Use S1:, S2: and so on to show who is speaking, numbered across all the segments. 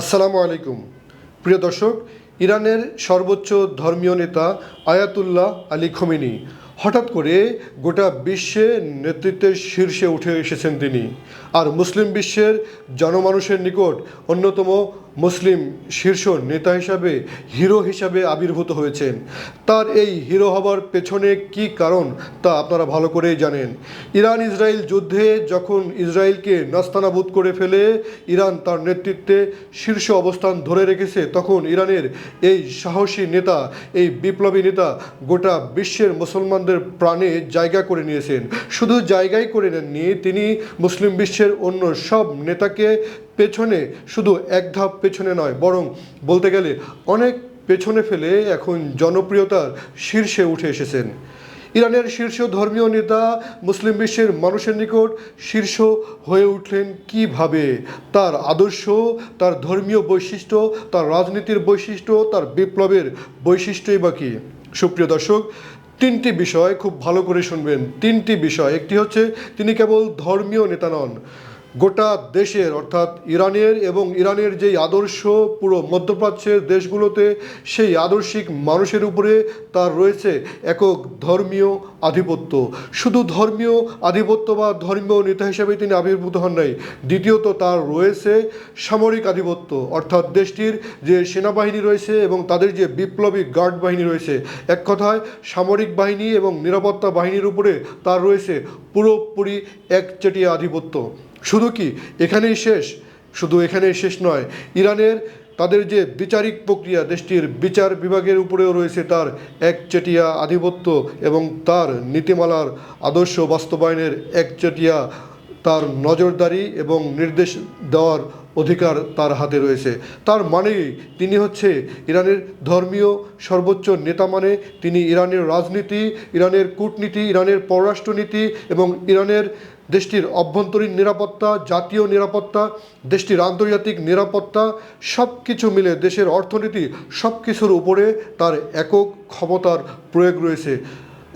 S1: আসসালামু আলাইকুম। প্রিয় দর্শক, ইরানের সর্বোচ্চ ধর্মীয় নেতা আয়াতুল্লাহ আলী খমিনি, হঠাৎ করে গোটা বিশ্বে নেতৃত্বের শীর্ষে উঠে এসেছেন তিনি। আর মুসলিম বিশ্বের জনমানুষের নিকট অন্যতম মুসলিম শীর্ষ নেতা হিসাবে, হিরো হিসাবে আবির্ভূত হয়েছেন। তার এই হিরো হবার পেছনে কি কারণ তা আপনারা ভালো করেই জানেন। ইরান ইসরায়েল যুদ্ধে যখন ইসরায়েলকে নাস্তানাবুদ করে ফেলে, ইরান তার নেতৃত্বে শীর্ষ অবস্থান ধরে রেখেছে, তখন ইরানের এই সাহসী নেতা, এই বিপ্লবী নেতা গোটা বিশ্বের মুসলমানদের প্রাণে জায়গা করে নিয়েছেন। শুধু জায়গাই করে নেননি, তিনি মুসলিম বিশ্বের অন্য সব নেতাকে পেছনে শুধু এক ধাপ পেছনে নয়, বরং বলতে গেলে অনেক পেছনে ফেলে এখন জনপ্রিয়তার শীর্ষে উঠে এসেছেন। ইরানের শীর্ষ ধর্মীয় নেতা মুসলিম বিশ্বের মানুষের নিকট শীর্ষ হয়ে উঠলেন কীভাবে? তার আদর্শ, তার ধর্মীয় বৈশিষ্ট্য, তার রাজনীতির বৈশিষ্ট্য, তার বিপ্লবের বৈশিষ্ট্যই বা কী? সুপ্রিয় দর্শক তিনটি বিষয় খুব ভালো করে শুনবেন। তিনটি বিষয়। একটি হচ্ছে, তিনি কেবল ধর্মীয় নেতা নন। গোটা দেশের, অর্থাৎ ইরানের এবং ইরানের যেই আদর্শ, পুরো মধ্যপ্রাচ্যের দেশগুলোতে সেই আদর্শিক মানুষের উপরে তার রয়েছে একক ধর্মীয় আধিপত্য। শুধু ধর্মীয় আধিপত্য বা ধর্মীয় নেতা হিসেবে তিনি আবির্ভূত হন নাই, দ্বিতীয়ত তার রয়েছে সামরিক আধিপত্য, অর্থাৎ দেশটির যে সেনাবাহিনী রয়েছে এবং তাদের যে বিপ্লবী গার্ড বাহিনী রয়েছে। এক কথায়, সামরিক বাহিনী এবং নিরাপত্তা বাহিনীর উপরে তার রয়েছে পুরোপুরি একচেটিয়া আধিপত্য। শুধু কি? এখানেই শেষ? শুধু এখানেই শেষ নয়। ইরানের তাদের যে বিচারিক প্রক্রিয়া, দেশটির বিচার বিভাগের উপরেও রয়েছে তার একচেটিয়া আধিপত্য এবং তার নীতিমালার আদর্শ বাস্তবায়নের একচেটিয়া তার নজরদারি এবং নির্দেশ দেওয়ার অধিকার তার হাতে রয়েছে। তার মানে তিনি হচ্ছে ইরানের ধর্মীয় সর্বোচ্চ নেতা মানে তিনি ইরানের রাজনীতি, ইরানের কূটনীতি, ইরানের পররাষ্ট্রনীতি এবং ইরানের দেশটির অভ্যন্তরীণ নিরাপত্তা, জাতীয় নিরাপত্তা, দেশটির আন্তর্জাতিক নিরাপত্তা সব কিছু মিলে দেশের অর্থনীতি সব কিছুর উপরে তার একক ক্ষমতার প্রয়োগ রয়েছে।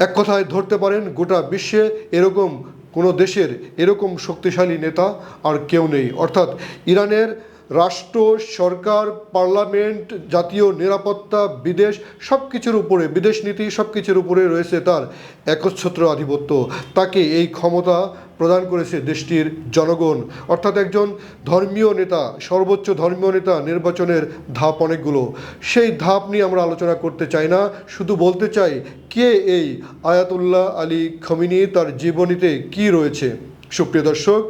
S1: এক কথায় ধরতে পারেন, গোটা বিশ্বে এরকম কোনো দেশের এরকম শক্তিশালী নেতা আর কেউ নেই। অর্থাৎ ইরানের রাষ্ট্র, সরকার, পার্লামেন্ট, জাতীয় নিরাপত্তা, বিদেশ সব কিছুর উপরে, বিদেশ নীতি সব কিছুর উপরে রয়েছে তার একচ্ছত্র আধিপত্য। তাকে এই ক্ষমতা প্রদান করেছে দেশটির জনগণ। অর্থাৎ একজন ধর্মীয় নেতা, সর্বোচ্চ ধর্মীয় নেতা নির্বাচনের ধাপ অনেকগুলো। সেই ধাপ নিয়ে আমরা আলোচনা করতে চাই না, শুধু বলতে চাই কে এই আয়াতুল্লাহ আলী খমিনি, তার জীবনীতে কি রয়েছে? সুপ্রিয় দর্শক,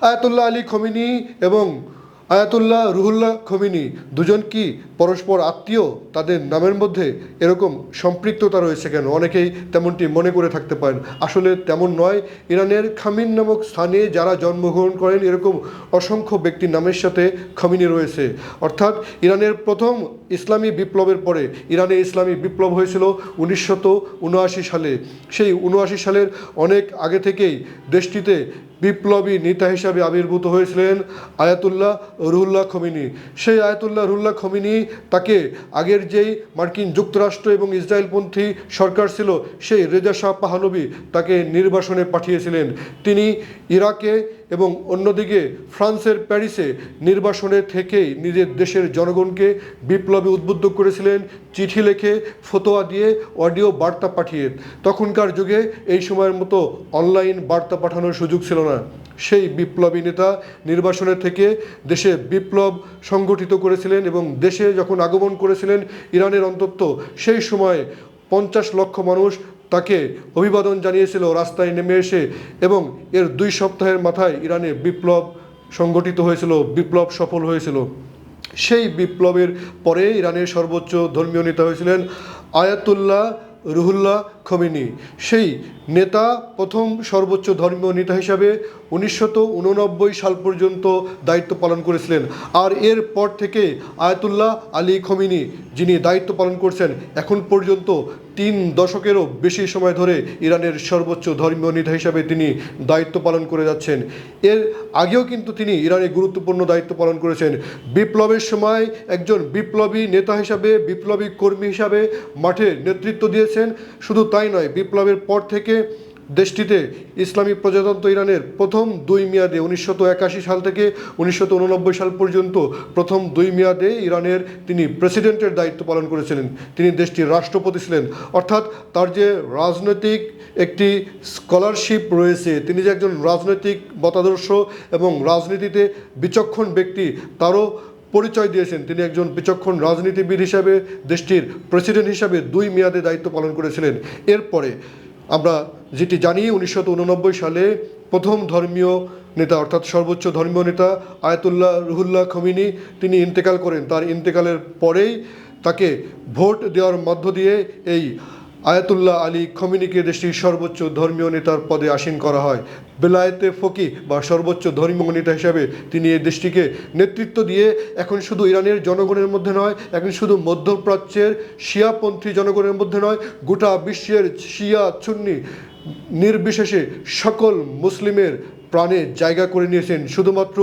S1: আয়াতুল্লাহ আলী খমিনি এবং আয়াতুল্লাহ, রুহুল্লাহ, খমিনি দুজন কি পরস্পর আত্মীয়? তাদের নামের মধ্যে এরকম সম্পৃক্ততা রয়েছে কেন? অনেকেই তেমনটি মনে করে থাকতে পারেন। আসলে তেমন নয়। ইরানের খামিন নামক স্থানে যারা জন্মগ্রহণ করেন, এরকম অসংখ্য ব্যক্তির নামের সাথে খমিনি রয়েছে। অর্থাৎ ইরানের প্রথম ইসলামী বিপ্লবের পরে ইরানে ইসলামী বিপ্লব হয়েছিল উনিশশত সালে। সেই উনআশি সালের অনেক আগে থেকেই দেশটিতে বিপ্লবী নেতা হিসাবে আবির্ভূত হয়েছিলেন আয়াতুল্লাহ রুহুল্লাহ খমিনি। সেই আয়াতুল্লাহ রুহুল্লাহ খমিনি তাকে আগের যেই মার্কিন যুক্তরাষ্ট্র এবং ইসরায়েলপন্থী সরকার ছিল, সেই রেজা শাহ পাহানবী তাকে নির্বাসনে পাঠিয়েছিলেন। তিনি ইরাকে এবং অন্যদিকে ফ্রান্সের প্যারিসে নির্বাসনে থেকেই নিজের দেশের জনগণকে বিপ্লবে উদ্বুদ্ধ করেছিলেন, চিঠি লিখে, ফতোয়া দিয়ে অডিও বার্তা পাঠিয়ে। তখনকার যুগে এই সময়ের মতো অনলাইন বার্তা পাঠানোর সুযোগ ছিল না। সেই বিপ্লবী নেতা নির্বাসনে থেকে দেশে বিপ্লব সংগঠিত করেছিলেন এবং দেশে যখন আগমন করেছিলেন ইরানের অন্তত, সেই সময় পঞ্চাশ লক্ষ মানুষ তাকে অভিবাদন জানিয়েছিল, রাস্তায় নেমে এসে এবং এর দুই সপ্তাহের মাথায় ইরানে বিপ্লব সংগঠিত হয়েছিল, বিপ্লব সফল হয়েছিল। সেই বিপ্লবের পরে ইরানের সর্বোচ্চ ধর্মীয় নেতা হয়েছিলেন আয়াতুল্লাহ রুহুল্লাহ খমিনি। সেই নেতা প্রথম সর্বোচ্চ ধর্মীয় নেতা হিসাবে উননব্বই সাল পর্যন্ত দায়িত্ব পালন করেছিলেন। আর এর পর থেকে আয়াতুল্লাহ আলী খমিনি যিনি দায়িত্ব পালন করছেন, এখন পর্যন্ত তিন দশকেরও বেশি সময় ধরে ইরানের সর্বোচ্চ ধর্মীয় নেতা হিসাবে তিনি দায়িত্ব পালন করে যাচ্ছেন। এর আগেও কিন্তু তিনি ইরানে গুরুত্বপূর্ণ দায়িত্ব পালন করেছেন। বিপ্লবের সময় একজন বিপ্লবী নেতা হিসাবে, বিপ্লবী কর্মী হিসাবে মাঠে নেতৃত্ব দিয়েছেন। শুধু তাই নয়, বিপ্লবের পর থেকে দেশটিতে ইসলামী প্রজাতন্ত্র ইরানের প্রথম দুই মেয়াদে উনিশশো একাশি সাল থেকে উনিশশো উননব্বই সাল পর্যন্ত প্রথম দুই মেয়াদে ইরানের তিনি প্রেসিডেন্টের দায়িত্ব পালন করেছিলেন। তিনি দেশটির রাষ্ট্রপতি ছিলেন। অর্থাৎ তার যে রাজনৈতিক একটি স্কলারশিপ রয়েছে, তিনি যে একজন রাজনৈতিক মতাদর্শ এবং রাজনীতিতে বিচক্ষণ ব্যক্তি, তারও পরিচয় দিয়েছেন। তিনি একজন বিচক্ষণ রাজনীতিবিদ হিসাবে দেশটির প্রেসিডেন্ট হিসাবে দুই মেয়াদে দায়িত্ব পালন করেছিলেন। এরপরে আমরা যেটি জানিয়ে উনিশশো উননব্বই সালে প্রথম ধর্মীয় নেতা, অর্থাৎ সর্বোচ্চ ধর্মীয় নেতা আয়াতুল্লাহ রুহুল্লাহ খমিনি, তিনি ইন্তেকাল করেন। তার ইন্তেকালের পরেই তাকে ভোট দেওয়ার মধ্য দিয়ে এই আয়াতুল্লাহ আলী খমিনিকে দেশটির সর্বোচ্চ ধর্মীয় নেতার পদে আসীন করা হয়। বেলায়েতে ফকি বা সর্বোচ্চ ধর্মীয় নেতা হিসাবে তিনি এই দেশটিকে নেতৃত্ব দিয়ে এখন শুধু ইরানের জনগণের মধ্যে নয়, এখন শুধু মধ্যপ্রাচ্যের শিয়াপন্থী জনগণের মধ্যে নয়, গোটা বিশ্বের শিয়া সুন্নি নির্বিশেষে সকল মুসলিমের প্রাণে জায়গা করে নিয়েছেন শুধুমাত্র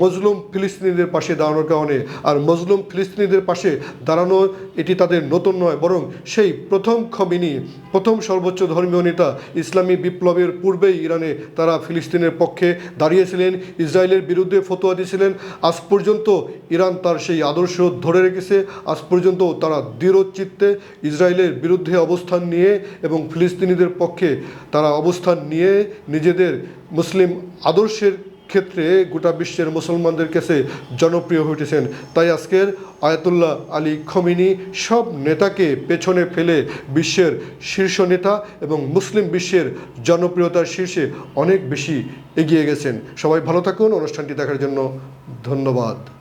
S1: মজলুম ফিলিস্তিনিদের পাশে দাঁড়ানোর কারণে। আর মজলুম ফিলিস্তিনিদের পাশে দাঁড়ানো এটি তাদের নতুন নয়, বরং সেই প্রথম খমিনি, প্রথম সর্বোচ্চ ধর্মীয় নেতা ইসলামী বিপ্লবের পূর্বেই ইরানে তারা ফিলিস্তিনের পক্ষে দাঁড়িয়েছিলেন, ইসরায়েলের বিরুদ্ধে ফতোয়া দিয়েছিলেন। আজ পর্যন্ত ইরান তার সেই আদর্শ ধরে রেখেছে, আজ পর্যন্ত তারা দৃঢ় চিত্তে ইসরায়েলের বিরুদ্ধে অবস্থান নিয়ে এবং ফিলিস্তিনিদের পক্ষে তারা অবস্থান নিয়ে নিজেদের মুসলিম আদর্শের ক্ষেত্রে গোটা বিশ্বের মুসলমানদের কাছে জনপ্রিয় উঠেছেন তাই আজকের আয়াতুল্লাহ আলী খমিনি সব নেতাকে পেছনে ফেলে বিশ্বের শীর্ষ নেতা এবং মুসলিম বিশ্বের জনপ্রিয়তার শীর্ষে অনেক বেশি এগিয়ে গেছেন। সবাই ভালো থাকুন, অনুষ্ঠানটি দেখার জন্য ধন্যবাদ।